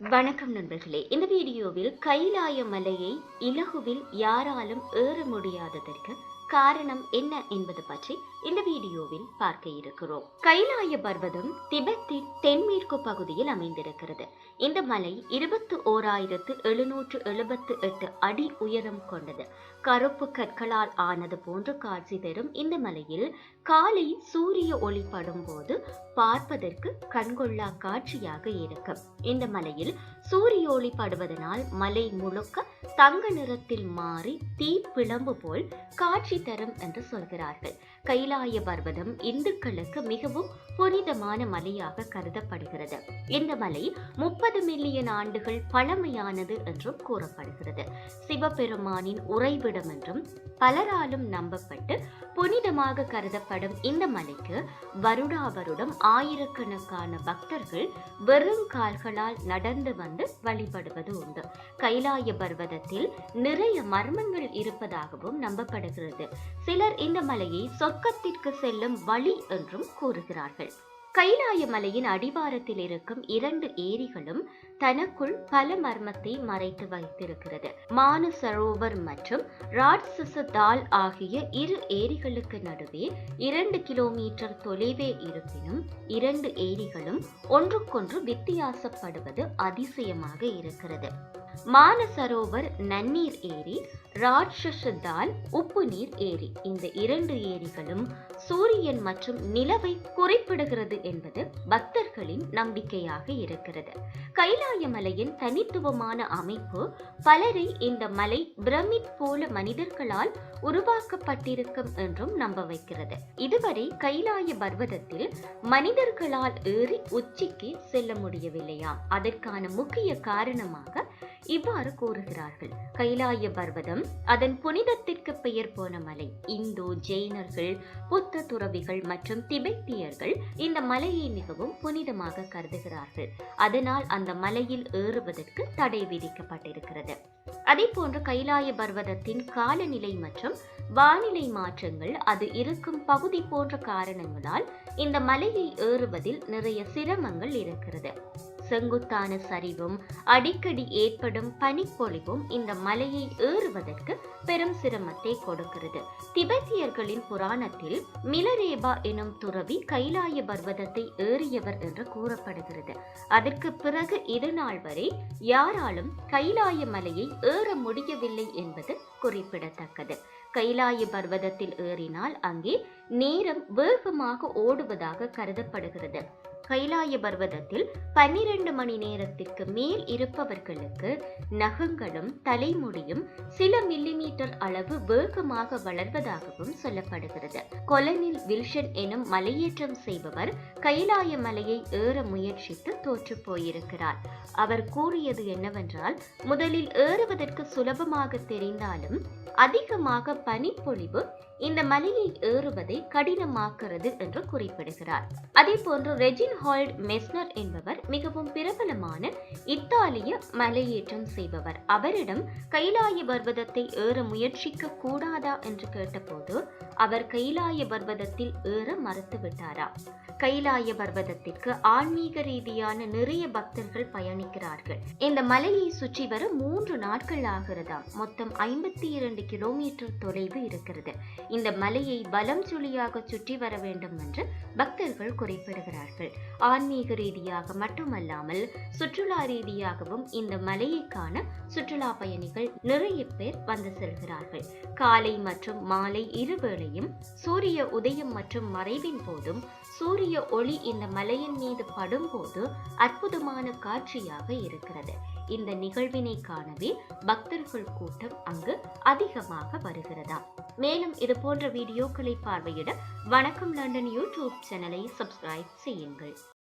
வணக்கம் நண்பர்களே. இந்த வீடியோவில் கைலாய மலையை இலகுவில் யாராலும் ஏற முடியாததற்கு காரணம் என்ன என்பது பற்றி இந்த வீடியோவில் பார்க்க இருக்கிறோம். கைலாய பர்வதம் திபெத்தின் தென்மேற்கு பகுதியில் அமைந்திருக்கிறது. இந்த மலை இருபத்தி ஓராயிரத்து எழுநூற்று எழுபத்து எட்டு அடி உயரம் கொண்டது. கருப்பு கற்களால் ஆனது போன்று காட்சி தரும் இந்த மலையில் காலை சூரிய ஒளி படும் போது பார்ப்பதற்கு கண்கொள்ளா காட்சியாக இருக்கும். இந்த மலையில் சூரிய ஒளி படுவதனால் மலை முழுக்க தங்க நிறத்தில் மாறி தீ பிளம்பு போல் காட்சி தரும் என்று சொல்கிறார்கள். கைலாய பர்வதம் இந்துக்களுக்கு மிகவும் புனிதமான மலையாக கருதப்படுகிறது. இந்த மலை முப்பது மில்லியன் ஆண்டுகள் பழமையானது என்றும் கூறப்படுகிறது. சிவபெருமானின் உறைவிடம் என்றும் பலராலும் நம்பப்பட்டு புனிதமாக கருதப்படும் இந்த மலைக்கு வருடா வருடம் ஆயிரக்கணக்கான பக்தர்கள் வெறும் கால்களால் நடந்து வந்து வழிபடுவது உண்டு. கைலாய பர்வதத்தில் நிறைய மர்மங்கள் இருப்பதாகவும் நம்பப்படுகிறது. சிலர் இந்த மலையை சொர்க்கத்திற்கு செல்லும் வழி என்றும் கூறுகிறார்கள். கைலாய மலையின் அடிவாரத்தில் இருக்கும் இரண்டு ஏரிகளும் தனக்குள் பல மர்மத்தை மறைத்து வைத்திருக்கிறது. மானசரோவர் மற்றும் ராட்சச தால் ஆகிய இரு ஏரிகளுக்கு நடுவே இரண்டு கிலோமீட்டர் தொலைவே இருப்பினும் இரண்டு ஏரிகளும் ஒன்றுக்கொன்று வித்தியாசப்படுவது அதிசயமாக இருக்கிறது. மானசரோவர் நன்னீர் ஏரி ராட்சசதால் உப்பு நீர் ஏரி. இந்த இரண்டு ஏரிகளும் சூரியன் மற்றும் நிலவை குறிப்பிடுகிறது என்பது பக்தர்களின் நம்பிக்கையாக இருக்கிறது. கைலாய மலையின் தனித்துவமான அமைப்பு பலரை இந்த மலை பிரமிட் போல மனிதர்களால் உருவாக்கப்பட்டிருக்கும் என்றும் நம்ப வைக்கிறது. இதுவரை கைலாய பர்வதத்தில் மனிதர்களால் ஏறி உச்சிக்கு செல்ல முடியவில்லையாம். அதற்கான முக்கிய காரணமாக இவ்வாறு கூறுகிறார்கள். கைலாய பர்வதம் அதன் புனிதத்திற்கு பெயர் போன மலை. இந்து ஜெயினர்கள் புத்த துறவிகள் மற்றும் திபெத்தியர்கள் இந்த மலையை மிகவும் புனிதமாக கருதுகிறார்கள். அதனால் அந்த மலையில் ஏறுவதற்கு தடை விதிக்கப்பட்டிருக்கிறது. அதே போன்று கைலாய பர்வதத்தின் காலநிலை மற்றும் வானிலை மாற்றங்கள் அது இருக்கும் பகுதி போன்ற காரணங்களால் இந்த மலையை ஏறுவதில் நிறைய சிரமங்கள் இருக்கிறது. செங்குத்தான சரிவும் அடிக்கடி ஏற்படும் பனிப்பொழிவும் இந்த மலையை ஏறுவதற்கு பெரும் சிரமத்தை கொடுக்கிறது. திபெத்தியர்களின் புராணத்தில் மிலரேபா எனும் துறவி கைலாய பர்வதத்தை ஏறியவர் என்று கூறப்படுகிறது. அதற்கு பிறகு இது நாள் வரை யாராலும் கைலாய மலையை ஏற முடியவில்லை என்பது குறிப்பிடத்தக்கது. கைலாய பர்வதத்தில் ஏறினால் அங்கே நேரம் வேகமாக ஓடுவதாக கருதப்படுகிறது. கைலாய பர்வதத்தில் பன்னிரண்டு மணி நேரத்திற்கு மேல் இருப்பவர்களுக்கு நகங்களும் தலைமுடியும் சில மீட்டர் அளவு வேகமாக வளர்வதாகவும் சொல்லப்படுகிறது. கொலனில் வில்ஷன் எனும் மலையேற்றம் செய்பவர் கைலாய மலையை ஏற முயற்சித்து தோற்று போயிருக்கிறார். அவர் கூறியது என்னவென்றால் முதலில் ஏறுவதற்கு சுலபமாக தெரிந்தாலும் அதிகமாக பனிப்பொழிவு இந்த மலையை ஏறுவதை கடினமாக்கிறது என்று குறிப்பிடுகிறார். அதே போன்று ரெஜின் ஹால்ட் மெஸ்னர் என்பவர் மிகவும் பிரபல பிரபலமான இத்தாலிய மலையேற்றம் செய்பவர். அவரிடம் கைலாய பர்வதத்தை ஏற முயற்சிக்க கூடாதா என்று கேட்டபோது அவர் கைலாய பர்வதத்தில் ஏற மறுத்துவிட்டாரா? கைலாய பர்வதத்திற்கு ஆன்மீக ரீதியான நிறைய பக்தர்கள் பயணிக்கிறார்கள். இந்த மலையை சுற்றி வர மூன்று நாட்கள் ஆகிறதா மொத்தம் ஐம்பத்தி இரண்டு கிலோமீட்டர் தொலைவு இருக்கிறது. இந்த மலையை பலம் சுழியாக சுற்றி வர வேண்டும் என்று பக்தர்கள் குறிப்பிடுகிறார்கள். ஆன்மீக ரீதியாக மட்டுமல்லாமல் சுற்றுலா ரீதியாகவும் இந்த மலையை காண சுற்றுலா பயணிகள் நிறைய பேர் வந்து செல்கிறார்கள். காலை மற்றும் மாலை இருவேளையும் சூரிய உதயம் மற்றும் மறைவின் போதும் சூரிய ஒளி இந்த மலையின் மீது படும்போது அற்புதமான காட்சியாக இருக்கிறது. இந்த நிகழ்வினை காணவே பக்தர்கள் கூட்டம் அங்கு அதிகமாக வருகிறதா. மேலும் இது போன்ற வீடியோக்களை பார்வையிட வணக்கம் லண்டன் யூடியூப் சேனலை சப்ஸ்கிரைப் செய்யுங்கள்.